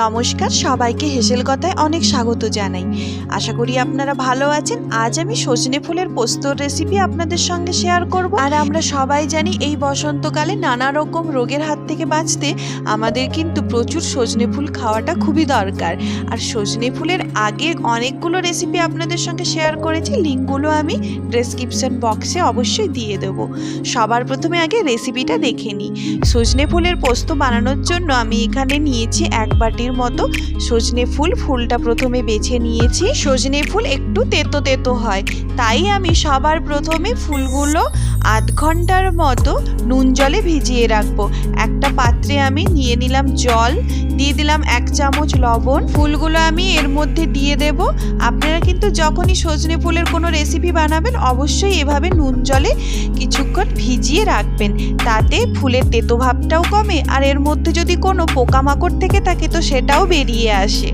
নমস্কার, সবাইকে হেসেল কথায় অনেক স্বাগত জানাই। আশা করি আপনারা ভালো আছেন। আজ আমি সজনে ফুলের পোস্তর রেসিপি আপনাদের সঙ্গে শেয়ার করব। আর আমরা সবাই জানি এই বসন্তকালে নানা রকম রোগের হাত থেকে বাঁচতে আমাদের কিন্তু প্রচুর সজনে ফুল খাওয়াটা খুবই দরকার। আর সজনে ফুলের আগে অনেকগুলো রেসিপি আপনাদের সঙ্গে শেয়ার করেছি। লিঙ্কগুলো আমি ডেসক্রিপশন বক্সে অবশ্যই দিয়ে দেবো। সবার প্রথমে আগে রেসিপিটা দেখে নিই। সজনে ফুলের পোস্ত বানানোর জন্য আমি এখানে নিয়েছি এক বাটির মতো। সজনে ফুল, ফুলটা প্রথমে বেছে নিয়েছি। সজনে ফুল একটু তেতো তেতো হয়। তাই আমি সবার প্রথমে ফুলগুলো আধ ঘণ্টার মতো নুন জলে ভিজিয়ে রাখব। একটা পাত্রে আমি নিয়ে নিলাম জল, দিয়ে দিলাম এক চামচ লবণ। ফুলগুলো আমি এর মধ্যে দিয়ে দেব। আপনারা কিন্তু যখনই সজনে ফুলের কোনো রেসিপি বানাবেন, অবশ্যই এভাবে নুন জলে কিছুক্ষণ ভিজিয়ে রাখবেন। তাতে ফুলের তেতো ভাবটাও কমে, আর এর মধ্যে যদি কোনো পোকামাকড় থেকে থাকে তো সেটাও বেরিয়ে আসে।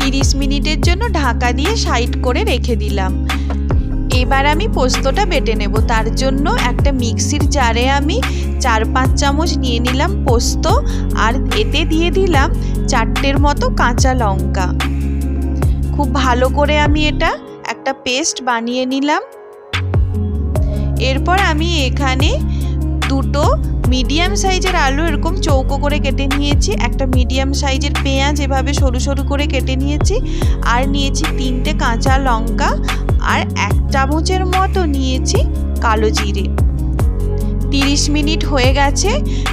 তিরিশ মিনিটের জন্য ঢাকা দিয়ে সাইড করে রেখে দিলাম। এবার আমি পোস্তটা বেটে নেব। তার জন্য একটা মিক্সির জারে আমি চার পাঁচ চামচ নিয়ে নিলাম পোস্ত আর এতে দিয়ে দিলাম চারটের মতো কাঁচা লঙ্কা। খুব ভালো করে আমি এটা একটা পেস্ট বানিয়ে নিলাম। এরপর আমি এখানে দুটো মিডিয়াম সাইজের আলু এরকম চৌকো করে কেটে নিয়েছি, একটা মিডিয়াম সাইজের পেঁয়াজ এভাবে সরু সরু করে কেটে নিয়েছি, আর নিয়েছি তিনটে কাঁচা লঙ্কা আর এক চামচের মতো নিয়েছি কালো জিরে। তিরিশ মিনিট হয়ে গেছে,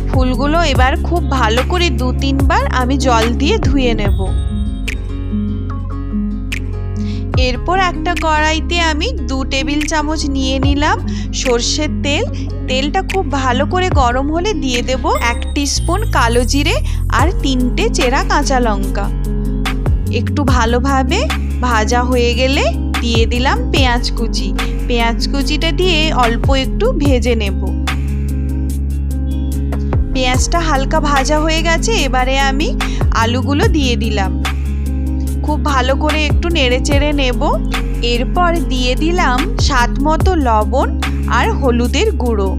ফুলগুলো এবার খুব ভালো করে দু তিনবার আমি জল দিয়ে ধুয়ে নেব। এরপর একটা কড়াইতে আমি দু টেবিল চামচ নিয়ে নিলাম সর্ষের তেল। তেলটা খুব ভালো করে গরম হলে দিয়ে দেব এক স্পুন কালো জিরে আর তিনটে চেরা কাঁচা লঙ্কা। একটু ভালোভাবে ভাজা হয়ে গেলে দিয়ে দিলাম পেঁয়াজ কুচি। পেঁয়াজ কুচিটা দিয়ে অল্প একটু ভেজে নেব। পেঁয়াজটা হালকা ভাজা হয়ে গেছে, এবারে আমি আলুগুলো দিয়ে দিলাম। খুব ভালো করে একটু নেড়ে চেড়ে নেব। এরপর দিয়ে দিলাম স্বাদ মতো লবণ আর হলুদের গুঁড়ো।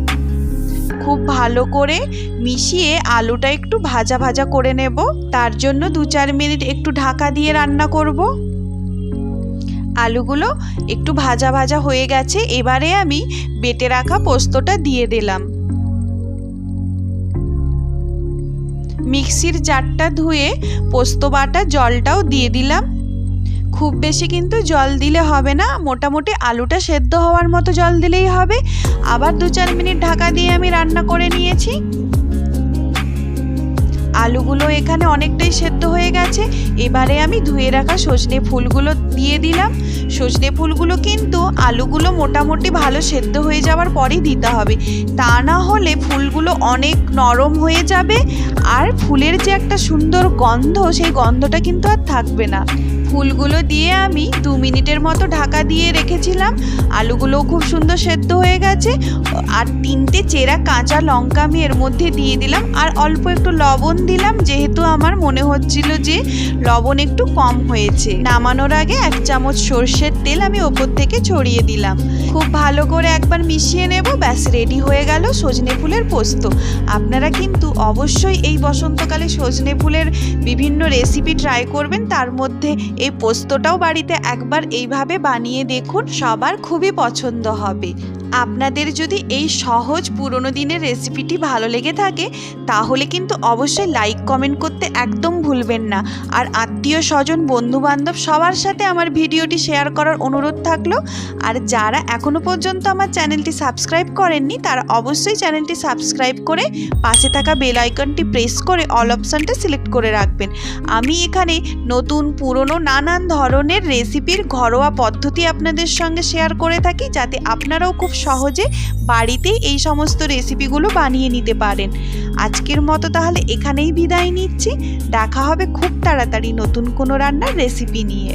খুব ভালো করে মিশিয়ে আলুটা একটু ভাজা ভাজা করে নেব। তার জন্য দু চার মিনিট একটু ঢাকা দিয়ে রান্না করব। আলুগুলো একটু ভাজা ভাজা হয়ে গেছে, এবারে আমি বেটে রাখা পোস্তটা দিয়ে দিলাম। মিক্সির জারটা ধুয়ে পোস্ত বাটা জলটাও দিয়ে দিলাম। খুব বেশি কিন্তু জল দিলে হবে না, মোটামুটি আলুটা সেদ্ধ হওয়ার মতো জল দিলেই হবে। আবার দু চার মিনিট ঢাকা দিয়ে আমি রান্না করে নিয়েছি। আলুগুলো এখানে অনেকটাই সেদ্ধ হয়ে গেছে। এবারে আমি ধুয়ে রাখা সজনে ফুলগুলো দিয়ে দিলাম। সজনে ফুলগুলো কিন্তু আলুগুলো মোটামুটি ভালো সেদ্ধ হয়ে যাওয়ার পরেই দিতে হবে। তা না হলে ফুলগুলো অনেক নরম হয়ে যাবে আর ফুলের যে একটা সুন্দর গন্ধ, সেই গন্ধটা কিন্তু আর থাকবে না। ফুলগুলো দিয়ে আমি দু মিনিটের মতো ঢাকা দিয়ে রেখেছিলাম। আলুগুলোও খুব সুন্দর সেদ্ধ হয়ে গেছে। আর তিনটে চেরা কাঁচা লঙ্কা আমি এর মধ্যে দিয়ে দিলাম। আর অল্প একটু লবণ দিলাম, যেহেতু আমার মনে হচ্ছিল যে লবণ একটু কম হয়েছে। নামানোর আগে এক চামচ সর্ষের তেল আমি ওপর থেকে ছড়িয়ে দিলাম। খুব ভালো করে একবার মিশিয়ে নেব, ব্যাস, রেডি হয়ে গেল সজনে ফুলের পোস্ত। আপনারা কিন্তু অবশ্যই এই বসন্তকালে সজনে ফুলের বিভিন্ন রেসিপি ট্রাই করবেন। তার মধ্যে এই পোস্তটাও বাড়িতে একবার এইভাবে বানিয়ে দেখুন, সবার খুবই পছন্দ হবে। আপনাদের যদি এই সহজ পুরনো দিনের রেসিপিটি ভালো লেগে থাকে, তাহলে কিন্তু অবশ্যই লাইক কমেন্ট করতে একদম ভুলবেন না। আর আত্মীয় স্বজন, বন্ধুবান্ধব সবার সাথে আমার ভিডিওটি শেয়ার করার অনুরোধ থাকল। আর যারা এখনও পর্যন্ত আমার চ্যানেলটি সাবস্ক্রাইব করেননি, তারা অবশ্যই চ্যানেলটি সাবস্ক্রাইব করে পাশে থাকা বেল আইকনটি প্রেস করে অল অপশানটা সিলেক্ট করে রাখবেন। আমি এখানে নতুন, পুরনো, নানান ধরনের রেসিপির ঘরোয়া পদ্ধতি আপনাদের সঙ্গে শেয়ার করে থাকি, যাতে আপনারাও খুব সহজে বাড়িতে এই সমস্ত রেসিপিগুলো বানিয়ে নিতে পারেন। আজকের মতো তাহলে এখানেই বিদায় নিচ্ছি। দেখা হবে খুব তাড়াতাড়ি নতুন কোনো রান্নার রেসিপি নিয়ে।